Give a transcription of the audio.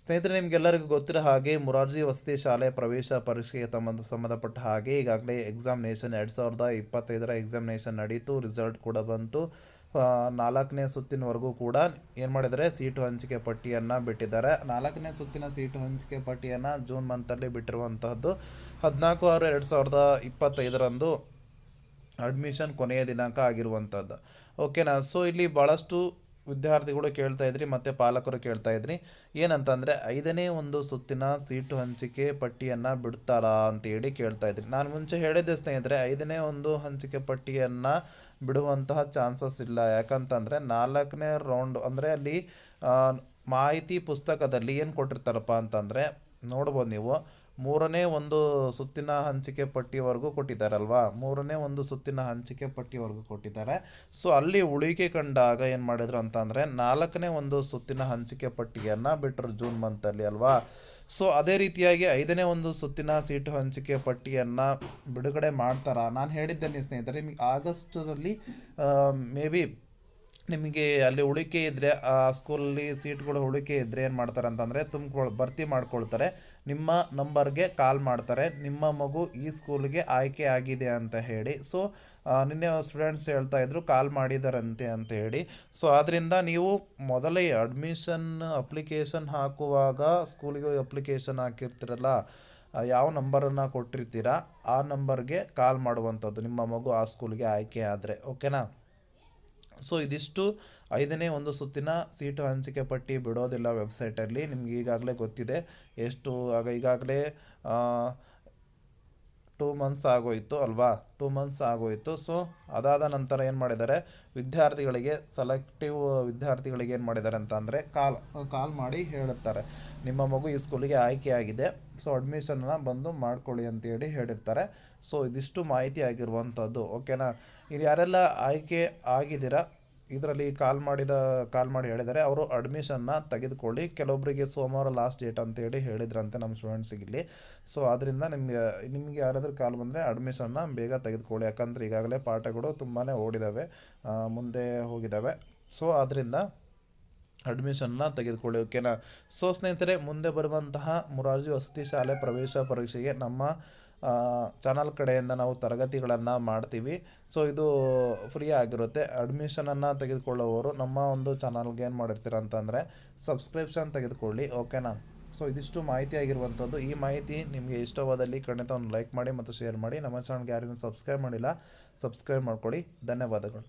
ಸ್ನೇಹಿತರೆ, ನಿಮಗೆಲ್ಲರಿಗೂ ಗೊತ್ತಿರೋ ಹಾಗೆ ಮುರಾರ್ಜಿ ವಸತಿ ಶಾಲೆ ಪ್ರವೇಶ ಪರೀಕ್ಷೆಗೆ ಸಂಬಂಧ, ಸಂಬಂಧಪಟ್ಟ ಹಾಗೆ ಈಗಾಗಲೇ ಎಕ್ಸಾಮಿನೇಷನ್ ಎರಡು ಸಾವಿರದ ಇಪ್ಪತ್ತೈದರ ಎಕ್ಸಾಮಿನೇಷನ್ ನಡೀತು ರಿಸಲ್ಟ್ ಕೂಡ ಬಂತು. ನಾಲ್ಕನೇ ಸುತ್ತಿನವರೆಗೂ ಕೂಡ ಏನು ಮಾಡಿದರೆ ಸೀಟು ಹಂಚಿಕೆ ಪಟ್ಟಿಯನ್ನು ಬಿಟ್ಟಿದ್ದಾರೆ. ನಾಲ್ಕನೇ ಸುತ್ತಿನ ಸೀಟು ಹಂಚಿಕೆ ಪಟ್ಟಿಯನ್ನು ಜೂನ್ ಮಂತಲ್ಲಿ ಬಿಟ್ಟಿರುವಂತಹದ್ದು. ಹದಿನಾಲ್ಕು ಆರು ಎರಡು ಸಾವಿರದ ಇಪ್ಪತ್ತೈದರಂದು ಅಡ್ಮಿಷನ್ ಕೊನೆಯ ದಿನಾಂಕ ಆಗಿರುವಂಥದ್ದು ಓಕೆನಾ ಸೊ ಇಲ್ಲಿ ಭಾಳಷ್ಟು ವಿದ್ಯಾರ್ಥಿಗಳು ಕೇಳ್ತಾ ಇದ್ರಿ, ಮತ್ತು ಪಾಲಕರು ಕೇಳ್ತಾ ಇದ್ರಿ. ಏನಂತಂದರೆ ಐದನೇ ಒಂದು ಸುತ್ತಿನ ಸೀಟು ಹಂಚಿಕೆ ಪಟ್ಟಿಯನ್ನು ಬಿಡ್ತಾರಾ ಅಂತೇಳಿ ಕೇಳ್ತಾ ಇದ್ರಿ. ನಾನು ಮುಂಚೆ ಹೇಳಿದ್ದೆ ಸ್ನೇಹಿತರೆ, ಐದನೇ ಒಂದು ಹಂಚಿಕೆ ಪಟ್ಟಿಯನ್ನು ಬಿಡುವಂತಹ ಚಾನ್ಸಸ್ ಇಲ್ಲ. ಯಾಕಂತಂದರೆ ನಾಲ್ಕನೇ ರೌಂಡ್ ಅಂದರೆ ಅಲ್ಲಿ ಮಾಹಿತಿ ಪುಸ್ತಕದಲ್ಲಿ ಏನು ಕೊಟ್ಟಿರ್ತಾರಪ್ಪ ಅಂತಂದರೆ, ನೋಡ್ಬೋದು ನೀವು ಮೂರನೇ ಒಂದು ಸುತ್ತಿನ ಹಂಚಿಕೆ ಪಟ್ಟಿವರೆಗೂ ಕೊಟ್ಟಿದ್ದಾರಲ್ವಾ? ಮೂರನೇ ಒಂದು ಸುತ್ತಿನ ಹಂಚಿಕೆ ಪಟ್ಟಿವರೆಗೂ ಕೊಟ್ಟಿದ್ದಾರೆ. ಸೊ ಅಲ್ಲಿ ಉಳಿಕೆ ಕಂಡಾಗ ಏನು ಮಾಡಿದ್ರು ಅಂತಂದರೆ ನಾಲ್ಕನೇ ಒಂದು ಸುತ್ತಿನ ಹಂಚಿಕೆ ಪಟ್ಟಿಯನ್ನು ಬಿಟ್ಟರು ಜೂನ್ ಮಂತಲ್ಲಿ ಅಲ್ವಾ? ಸೊ ಅದೇ ರೀತಿಯಾಗಿ ಐದನೇ ಒಂದು ಸುತ್ತಿನ ಸೀಟು ಹಂಚಿಕೆ ಪಟ್ಟಿಯನ್ನು ಬಿಡುಗಡೆ ಮಾಡ್ತಾರಾ? ನಾನು ಹೇಳಿದ್ದೇನೆ ಸ್ನೇಹಿತರೆ, ನಿಮಗೆ ಆಗಸ್ಟಲ್ಲಿ ಮೇ ಬಿ ನಿಮಗೆ ಅಲ್ಲಿ ಉಳಿಕೆ ಇದ್ದರೆ ಆ ಸ್ಕೂಲಲ್ಲಿ ಸೀಟ್ಗಳು ಉಳಿಕೆ ಇದ್ದರೆ ಏನು ಮಾಡ್ತಾರೆ ಅಂತಂದರೆ ತುಂಬ್ಕೊಳ್, ಭರ್ತಿ ಮಾಡ್ಕೊಳ್ತಾರೆ. ನಿಮ್ಮ ನಂಬರ್ಗೆ ಕಾಲ್ ಮಾಡ್ತಾರೆ. ನಿಮ್ಮ ಮಗು ಈ ಸ್ಕೂಲ್ಗೆ ಆಯ್ಕೆ ಆಗಿದೆ ಅಂತ ಹೇಳಿ. ಸೊ ನಿನ್ನೆ ಸ್ಟೂಡೆಂಟ್ಸ್ ಹೇಳ್ತಾ ಇದ್ರು ಕಾಲ್ ಮಾಡಿದಾರಂತೆ ಅಂತ ಹೇಳಿ. ಸೊ ಆದ್ದರಿಂದ ನೀವು ಮೊದಲೇ ಅಡ್ಮಿಷನ್ ಅಪ್ಲಿಕೇಶನ್ ಹಾಕುವಾಗ ಸ್ಕೂಲಿಗೆ ಅಪ್ಲಿಕೇಶನ್ ಹಾಕಿರ್ತೀರಲ್ಲ ಯಾವ ನಂಬರನ್ನು ಕೊಟ್ಟಿರ್ತೀರಾ, ಆ ನಂಬರ್ಗೆ ಕಾಲ್ ಮಾಡುವಂಥದ್ದು ನಿಮ್ಮ ಮಗು ಆ ಸ್ಕೂಲ್ಗೆ ಆಯ್ಕೆ ಆದರೆ ಓಕೆನಾ ಸೊ ಇದಿಷ್ಟು ಐದನೇ ಒಂದು ಸುತ್ತಿನ ಸೀಟು ಹಂಚಿಕೆ ಪಟ್ಟಿ ಬಿಡೋದಿಲ್ಲ ವೆಬ್ಸೈಟಲ್ಲಿ ನಿಮ್ಗೆ ಈಗಾಗಲೇ ಗೊತ್ತಿದೆ. ಎಷ್ಟು, ಆಗ ಈಗಾಗಲೇ ಟೂ ಮಂತ್ಸ್ ಆಗೋಯಿತು ಅಲ್ವಾ? ಟೂ ಮಂತ್ಸ್ ಆಗೋಯಿತು. ಸೊ ಅದಾದ ನಂತರ ಏನು ಮಾಡಿದ್ದಾರೆ? ವಿದ್ಯಾರ್ಥಿಗಳಿಗೆ ಸೆಲೆಕ್ಟಿವ್ ವಿದ್ಯಾರ್ಥಿಗಳಿಗೆ ಏನು ಮಾಡಿದ್ದಾರೆ ಅಂತ ಅಂದರೆ ಕಾಲ್ ಕಾಲ್ ಮಾಡಿ ಹೇಳುತ್ತಾರೆ. ನಿಮ್ಮ ಮಗು ಈ ಸ್ಕೂಲಿಗೆ ಆಯ್ಕೆಯಾಗಿದೆ ಸೊ ಅಡ್ಮಿಷನ್ನ ಬಂದು ಮಾಡ್ಕೊಳ್ಳಿ ಅಂತೇಳಿ ಹೇಳಿರ್ತಾರೆ. ಸೊ ಇದಿಷ್ಟು ಮಾಹಿತಿ ಆಗಿರುವಂಥದ್ದು. ಓಕೆನಾ ಇದು ಯಾರೆಲ್ಲ ಆಯ್ಕೆ ಆಗಿದ್ದೀರಾ? ಇದರಲ್ಲಿ ಕಾಲ್ ಮಾಡಿದ ಕಾಲ್ ಮಾಡಿ ಹೇಳಿದರೆ ಅವರು ಅಡ್ಮಿಷನ್ನ ತೆಗೆದುಕೊಳ್ಳಿ. ಕೆಲವೊಬ್ಬರಿಗೆ ಸೋಮವಾರ ಲಾಸ್ಟ್ ಡೇಟ್ ಅಂತೇಳಿ ಹೇಳಿದ್ರಂತೆ ನಮ್ಮ ಸ್ಟೂಡೆಂಟ್ಸಿಗೆ ಇಲ್ಲಿ ಸೊ ಆದ್ದರಿಂದ ನಿಮಗೆ ನಿಮಗೆ ಯಾರಾದರೂ ಕಾಲ್ ಬಂದರೆ ಅಡ್ಮಿಷನ್ನ ಬೇಗ ತೆಗೆದುಕೊಳ್ಳಿ. ಯಾಕಂದರೆ ಈಗಾಗಲೇ ಪಾಠಗಳು ತುಂಬಾ ಓಡಿದ್ದಾವೆ ಮುಂದೆ ಹೋಗಿದ್ದಾವೆ ಸೊ ಆದ್ದರಿಂದ ಅಡ್ಮಿಷನ್ನ ತೆಗೆದುಕೊಳ್ಳಿ ಓಕೆನಾ ಸೊ ಸ್ನೇಹಿತರೆ, ಮುಂದೆ ಬರುವಂತಹ ಮುರಾರ್ಜಿ ವಸತಿ ಶಾಲೆ ಪ್ರವೇಶ ಪರೀಕ್ಷೆಗೆ ನಮ್ಮ ಚಾನಲ್ ಕಡೆಯಿಂದ ನಾವು ತರಗತಿಗಳನ್ನು ಮಾಡ್ತೀವಿ. ಸೊ ಇದು ಫ್ರೀ ಆಗಿರುತ್ತೆ. ಅಡ್ಮಿಷನನ್ನು ತೆಗೆದುಕೊಳ್ಳುವವರು ನಮ್ಮ ಒಂದು ಚಾನಲ್ಗೆ ಏನು ಮಾಡಿರ್ತೀರ ಅಂತಂದರೆ ಸಬ್ಸ್ಕ್ರಿಪ್ಷನ್ ತೆಗೆದುಕೊಳ್ಳಿ ಓಕೆನಾ ಸೊ ಇದಿಷ್ಟು ಮಾಹಿತಿ ಆಗಿರುವಂಥದ್ದು ಈ ಮಾಹಿತಿ ನಿಮಗೆ ಇಷ್ಟವಾದಲ್ಲಿ ಖಂಡಿತ ಒಂದು ಲೈಕ್ ಮಾಡಿ ಮತ್ತು ಶೇರ್ ಮಾಡಿ. ನಮ್ಮ ಚಾನಲ್ಗೆ ಯಾರಿಗೂ ಸಬ್ಸ್ಕ್ರೈಬ್ ಮಾಡಿಲ್ಲ ಸಬ್ಸ್ಕ್ರೈಬ್ ಮಾಡ್ಕೊಳ್ಳಿ. ಧನ್ಯವಾದಗಳು.